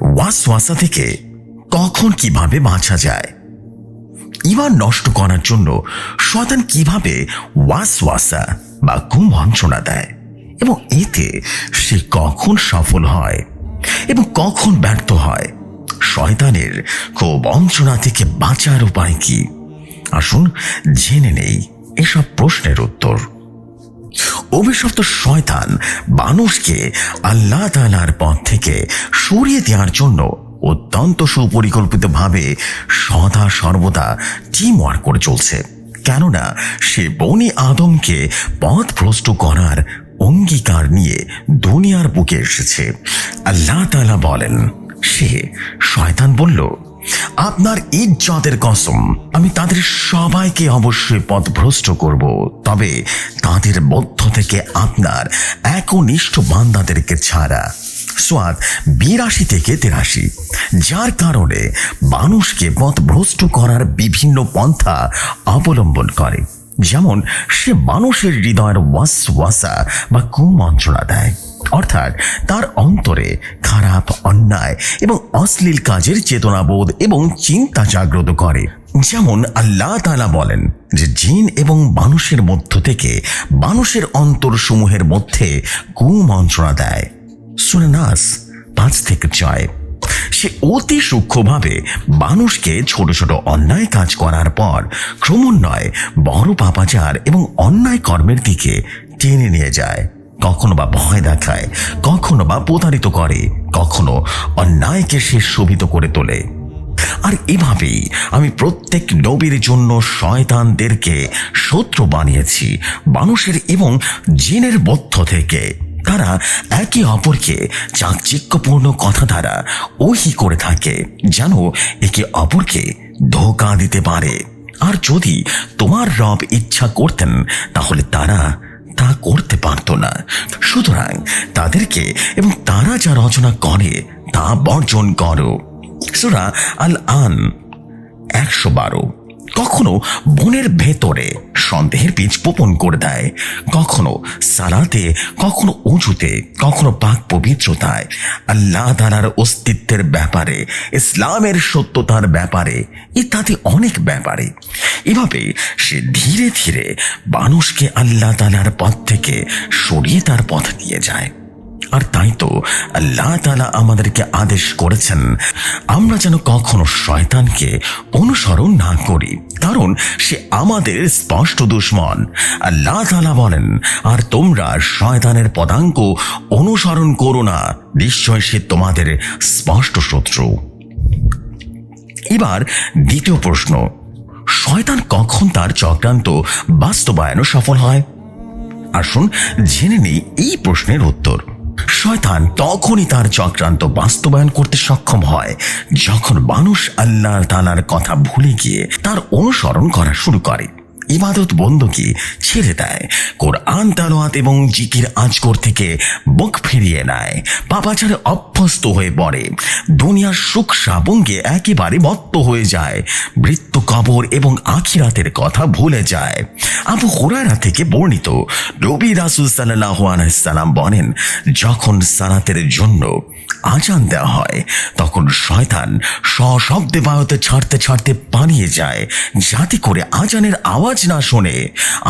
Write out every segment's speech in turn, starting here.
ওয়াসওয়াসা থেকে কখন কীভাবে বাঁচা যায়? ইমান নষ্ট করার জন্য শয়তান কীভাবে ওয়াসওয়াসা বা কুমন্ত্রণা দেয়? এবং এতে সে কখন সফল হয়? এবং কখন ব্যর্থ হয়? শয়তানের কুবঞ্চনা থেকে বাঁচার উপায় কি? আসুন জেনে নেই এসব প্রশ্নের উত্তর। অভিশপ্ত শয়তান মানুষকে আল্লাহ তালার পথ থেকে সরিয়ে দেওয়ার জন্য অত্যন্ত সুপরিকল্পিতভাবে সদা সর্বদা টিম ওয়ার্ক করে চলছে। কেননা সে বনি আদমকে পথ ভ্রষ্ট করার অঙ্গীকার নিয়ে দুনিয়ার বুকে এসেছে। আল্লাহ তালা বলেন, সে শয়তান বলল আপনার ইজ্জতের কসম, আমি তাদের সবাইকে অবশ্যই পথভ্রষ্ট করব। তবে তাদের মধ্য থেকে আপনার একনিষ্ঠ বান্দাদেরকে ছাড়া সোয়াদ বিরাশি থেকে তিরাশি, যার কারণে মানুষকে পথভ্রষ্ট করার বিভিন্ন পন্থা অবলম্বন করে। যেমন, সে মানুষের হৃদয়ের ওয়াস ওয়াসা বা কুমন্ত্রণা দেয়। অর্থাৎ তার অন্তরে খারাপ অন্যায় এবং অশ্লীল কাজের চেতনাবোধ এবং চিন্তা জাগ্রত করে। যেমন আল্লাহ তালা বলেন যে জিন এবং মানুষের মধ্য থেকে মানুষের অন্তর সমূহের মধ্যে কুমন্ত্রণা দেয়। শুনে নাস পাঁচ থেকে ছয়। সে অতি সূক্ষ্মভাবে মানুষকে ছোট ছোট অন্যায় কাজ করার পর ক্রমান্বয়ে বড় পাপাচার এবং অন্যায় কর্মের দিকে টেনে নিয়ে যায়। কখনো বা ভয় দেখায়, কখনো বা প্রতারিত করে, কখনো অন্যায়কে সে শোভিত করে তোলে। আর এভাবেই আমি প্রত্যেক নবীর জন্য শয়তানদেরকে শত্রু বানিয়েছি, মানুষের এবং জিনের মধ্য থেকে। তারা একে অপরকে চাকচিক্যপূর্ণ কথা দ্বারা ওহি করে থাকে, যেন একে অপরকে ধোকা দিতে পারে। আর যদি তোমার রব ইচ্ছা করতেন, তাহলে তারা তা করতে পারত না। সুতরাং তাদেরকে এবং তারা যা রচনা করে, তা বর্জন করো। সুরা আল আন একশো বারো। কখনো বনের ভেতরে সন্দেহের বীজ বপন করে দেয়, কখনো সালাতে, কখনো উঁচুতে, কখনো পাক পবিত্রতায়। আল্লাহ তালার অস্তিত্বের ব্যাপারে, ইসলামের সত্যতার ব্যাপারে ইত্যাদি অনেক ব্যাপারে। এভাবে সে ধীরে ধীরে মানুষকে আল্লাহ তালার পথ থেকে সরিয়ে তার পথ নিয়ে যায়। আর তাই তো আল্লাহ তালা আমাদেরকে আদেশ করেছেন, আমরা যেন কখনো শয়তানকে অনুসরণ না করি। কারণ সে আমাদের স্পষ্ট দুশ্মন। আল্লাহ তালা বলেন, আর তোমরা শয়তানের পদাঙ্ক অনুসরণ করো না। নিশ্চয় সে তোমাদের স্পষ্ট শত্রু। এবার দ্বিতীয় প্রশ্ন শয়তান কখন তার চক্রান্ত বাস্তবায়নও সফল হয়? আসুন জেনে নেই এই প্রশ্নের উত্তর। শয়তান তখনই তার চক্রান্ত বাস্তবায়ন করতে সক্ষম হয়, যখন মানুষ আল্লাহ তালার কথা ভুলে গিয়ে তার অনুসরণ করা শুরু করে। ইবাদত বন্দকি ছেড়ে দেয়, কোরআন তালোয়াত এবং জিকির আজকর থেকে মুখ ফিরিয়ে নেয়, পাপাচারে অভ্যস্ত হয়ে পড়ে, দুনিয়ার সুখ সাবঙ্গে একেবারে মত্ত হয়ে যায়, মৃত্যু কবর এবং আখিরাতের কথা ভুলে যায়। আবু হুরায়রা থেকে বর্ণিত রবি রাসুল সাল্লাহ বলেন, যখন সালাতের জন্য আজান দেওয়া হয়, তখন শয়তান সশব্দে বায়ুতে ছাড়তে ছাড়তে পালিয়ে যায়, যাতে করে আজানের আওয়াজ না শোনে।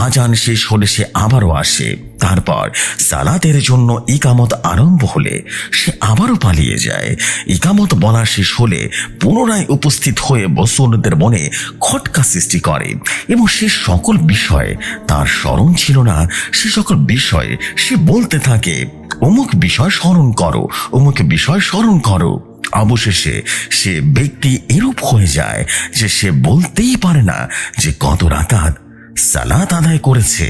আজান শেষ হলে সে আবারও আসে। তারপর সালাতের জন্য ইকামত আরম্ভ হলে সে আবারও পালিয়ে যায়। ইকামত বলা শেষ হলে পুনরায় উপস্থিত হয়ে বসুনদের মনে খটকা সৃষ্টি করে এবং সে সকল বিষয়ে তার স্মরণ ছিল না। সে সকল বিষয়ে সে বলতে থাকে, অমুক বিষয় স্মরণ করো, অমুক বিষয় স্মরণ করো। অবশেষে সে ব্যক্তি এরূপ হয়ে যায় যে সে বলতেই পারে না যে কত রাকাত সালাত আদায় করেছে।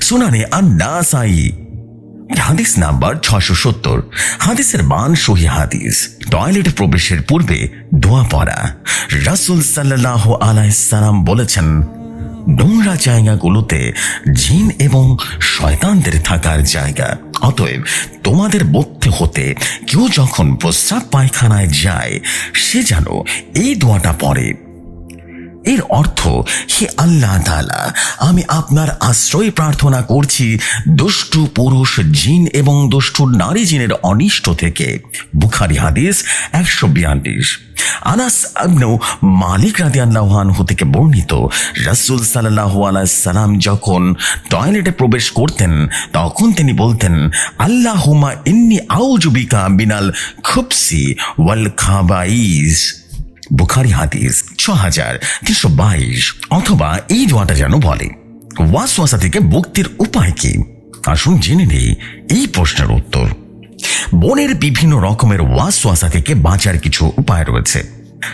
শুনানে আর না সাই হাদিস নাম্বার ছশো সত্তর। হাদিসের মান সহি হাদিস। টয়লেটে প্রবেশের পূর্বে দোয়া পড়া। রাসুল সাল্লাহ আলাইসালাম বলেছেন, নোংরা জায়গাগুলোতে জিন এবং শয়তানদের থাকার জায়গা। অতএব তোমাদের মধ্যে হতে কেউ যখন প্রস্রাব পায়খানায় যায়, সে যেন এই দোয়াটা পড়ে। এর অর্থ, হে আল্লাহ তালা আমি আপনার আশ্রয় প্রার্থনা করছি দুষ্টু পুরুষ জিন এবং দুষ্টু নারী জিনের অনিষ্ট থেকে। বুখারি হাদিস একশো বিয়াল্লিশ। আনাস আবনু মালিক রাদিয়াল্লাহু আনহু থেকে বর্ণিত, রাসূল সাল্লাল্লাহু আলাইহি সাল্লাম যখন টয়লেটে প্রবেশ করতেন, তখন তিনি বলতেন আল্লাহুমা ইন্নি আউজুবিকা বিনাল খুবসি ওয়াল খাবাইস বুখারি হাদিস ছ হাজার তিনশো বাইশ, অথবা এই দোয়াটা যেন বলে। ওয়াসওয়াসা থেকে মুক্তির উপায় কি? আসুন জেনে নেই এই প্রশ্নের উত্তর। বনের বিভিন্ন রকমের ওয়াসওয়াসা থেকে বাঁচার কিছু উপায় রয়েছে।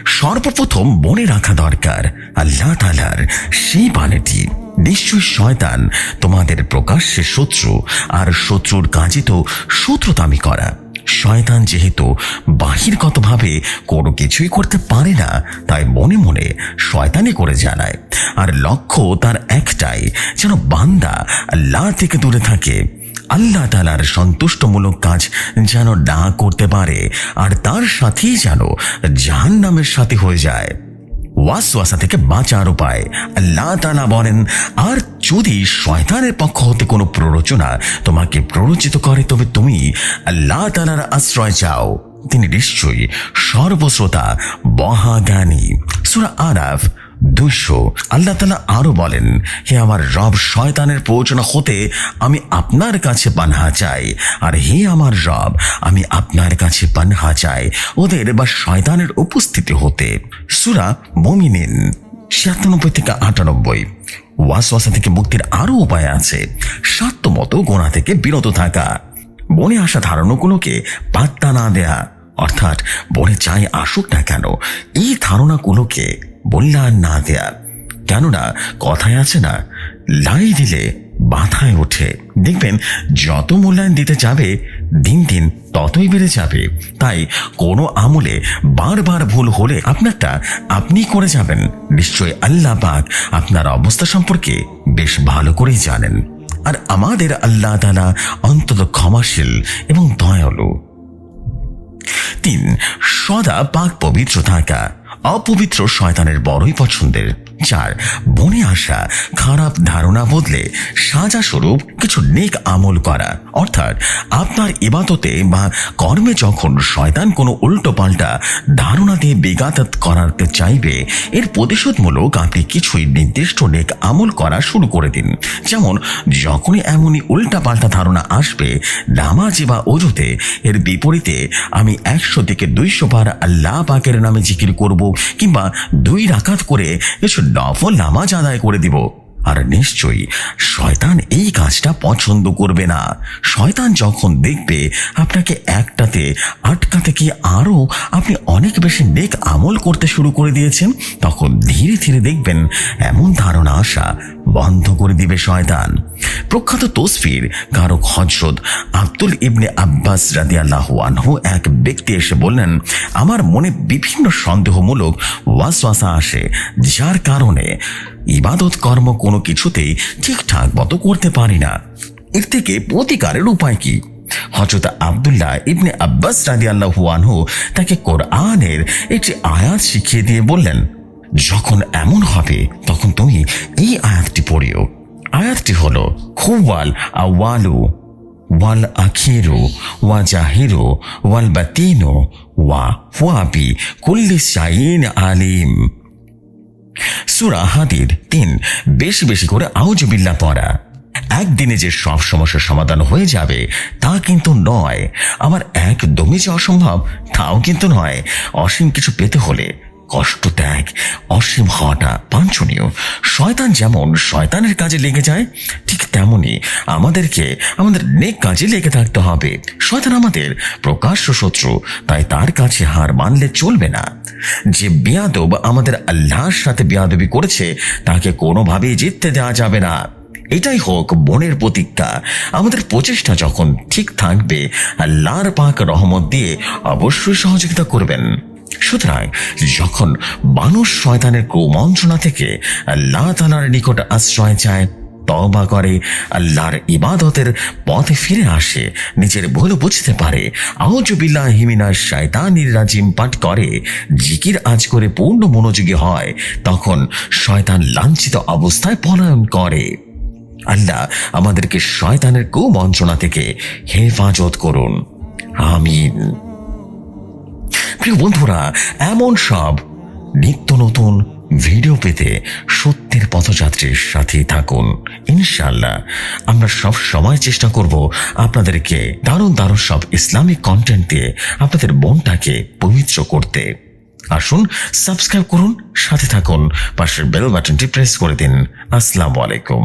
সর্বপ্রথম বনে রাখা দরকার। আল্লাহ তালার সেই বাণীটি নিশ্চয়ই শয়তান তোমাদের প্রকাশ্যে শত্রু, আর শত্রুর কাজে তো শত্রুতামি করা। শয়তান যেহেতু বাহিরগতভাবে কোনো কিছুই করতে পারে না, তাই মনে মনে শয়তানি করে জানায়। আর লক্ষ্য তার একটাই, যেন বান্দা আল্লাহ থেকে দূরে থাকে। আল্লাহ তালার সন্তুষ্টমূলক কাজ যেন না করতে পারে, আর তার সাথেই যেন জাহান নামের সাথে হয়ে যায়। ওয়াসওয়াসা থেকে বাঁচার উপায়। আল্লাহ তালা বলেন, আর যদি শয়তানের পক্ষ হতে কোনো প্ররোচনা তোমাকে প্ররোচিত করে, তবে তুমি আল্লাহ তালার আশ্রয় চাও। তিনি নিশ্চয়ই সর্বশ্রোতা, মহাজ্ঞানী। সুরা আরাফ দুশো আল্লাহ তালা আরও বলেন, হে আমার রব শয়তানের প্রয়োজনা হতে আমি আপনার কাছে পানহা চাই, আর হে আমার রব, আমি আপনার কাছে পানহা চাই, ওদের বা শয়তানের উপস্থিতি হতে। সুরা মমিনিন ছিয়াত্তনব্বই থেকে আটানব্বই। ওয়াসওয়াসা থেকে মুক্তির আরও উপায় আছে স্বার্থমতো গোনা থেকে বিরত থাকা। বনে আসা ধারণাগুলোকে পাত্তা না দেয়া, অর্থাৎ বনে চাই আসুক না কেন, এই ধারণাগুলোকে বললান না দেয়া কেননা কথায় আছে না, লাই দিলে বাধায় ওঠে। দেখবেন, যত মূল্যায়ন দিতে যাবে, দিন দিন ততই বেড়ে যাবে। তাই কোনো আমলে বারবার ভুল হলে আপনারটা আপনি করে যাবেন। নিশ্চয়ই আল্লাহ পাক আপনার অবস্থা সম্পর্কে বেশ ভালো করেই জানেন। আর আমাদের আল্লাহ তালা অন্তত ক্ষমাশীল এবং দয়ালু। তিন, সদা পাক পবিত্র থাকা। অপবিত্র শয়তানের বড়ই পছন্দের। চার বনে আসা, খারাপ ধারণা বদলে সাজা স্বরূপ কিছু নেক আমল করা। অর্থাৎ আপনার ইবাদতে বা কর্মে যখন শয়তান কোনো উল্টো পাল্টা ধারণা দিয়ে বেগাত করাতে চাইবে, এর প্রতিশোধমূলক আপনি কিছুই নির্দিষ্ট নেক আমল করা শুরু করে দিন। যেমন, যখনই এমনই উল্টা পাল্টা ধারণা আসবে, নামাজে বা অজুতে, এর বিপরীতে আমি একশো থেকে দুইশো বার আল্লাহ পাকের নামে জিকির করব কিংবা দুই রাকাত করে কিছু নফল নামাজ আদায় করে দিব। আর নিশ্চয়ই শয়তান এই কাজটা পছন্দ করবে না। শয়তান যখন দেখবে আপনাকে একটাতে, আটকাতে কি আরও আপনি অনেক বেশি নেক আমল করতে শুরু করে দিয়েছেন, তখন ধীরে ধীরে দেখবেন এমন ধারণা আসা বন্ধ করে দিবে শয়তান। প্রখ্যাত তসফির কারক হজরত আব্দুল ইবনে আব্বাস রাদিয়াল্লাহু আনহু এক ব্যক্তি এসে বললেন, আমার মনে বিভিন্ন সন্দেহমূলক ওয়াসওয়াসা আসে, যার কারণে ইবাদত কর্ম কোনো কিছুতেই ঠিকঠাক মতো করতে পারি না। এর থেকে প্রতিকারের উপায় কি? হজরত আবদুল্লাহ ইবনে আব্বাস রাদিয়াল্লাহু আনহু তাকে কোরআনের একটি আয়াত শিখিয়ে দিয়ে বললেন, যখন এমন হবে, তখন তুমি এই আয়াতটি পড়িও। আয়াতটি হল, খুওয়াল আওয়ালু, ওয়াল আখিরু, ওয়া জাহিরু, ওয়াল বাতিনু, ওয়া হুয়াবি কুল্লি শাইন আলিম। সুরা হাদির তিন বেশি বেশি করে আউজবিল্লা পড়া। একদিনে যে সব সমস্যার সমাধান হয়ে যাবে, তা কিন্তু নয়। আমার একদমই যে অসম্ভব, তাও কিন্তু নয়। অসীম কিছু পেতে হলে কষ্ট ত্যাগ, অসীম হওয়াটা বাঞ্ছনীয়। শয়তান যেমন শয়তানের কাজে লেগে যায়, ঠিক তেমনি আমাদেরকে আমাদের নেক কাজে লেগে থাকতে হবে। শয়তান আমাদের প্রকাশ্য শত্রু, তাই তার কাছে হার মানলে চলবে না। যে বেয়াদব আমাদের আল্লাহর সাথে বেয়াদবি করেছে, তাকে কোনোভাবেই জিততে দেওয়া যাবে না। এটাই হোক বনের প্রতিজ্ঞা। আমাদের প্রচেষ্টা যখন ঠিক থাকবে, আল্লাহর পাক রহমত দিয়ে অবশ্যই সহযোগিতা করবেন। সুতরাং যখন মানুষ শয়তানের কুমন্ত্রণা থেকে আল্লাহ তালার নিকট আশ্রয় চায় তবা করে, আল্লাহর ইবাদতের পথে ফিরে আসে, নিজের ভুল বুঝতে পারে আউজুবিল্লাহ হিমিনা শয়তানির রাজিম পাঠ করে, জিকির আজ করে পূর্ণ মনোযোগী হয়, তখন শয়তান লাঞ্ছিত অবস্থায় পলায়ন করে। আল্লাহ আমাদেরকে শয়তানের কুমন্ত্রণা থেকে হেফাজত করুন। আমিন। প্রিয় বন্ধুরা, এমন সব নিত্য নতুন ভিডিও পেতে সত্যের পথযাত্রীর সাথে থাকুন। ইনশাল্লাহ আমরা সব সময় চেষ্টা করব আপনাদেরকে দারুণ দারুণ সব ইসলামিক কন্টেন্ট দিয়ে আপনাদের মনটাকে পবিত্র করতে। আসুন সাবস্ক্রাইব করুন, সাথে থাকুন, পাশের বেল বাটনটি প্রেস করে দিন। আসসালামু আলাইকুম।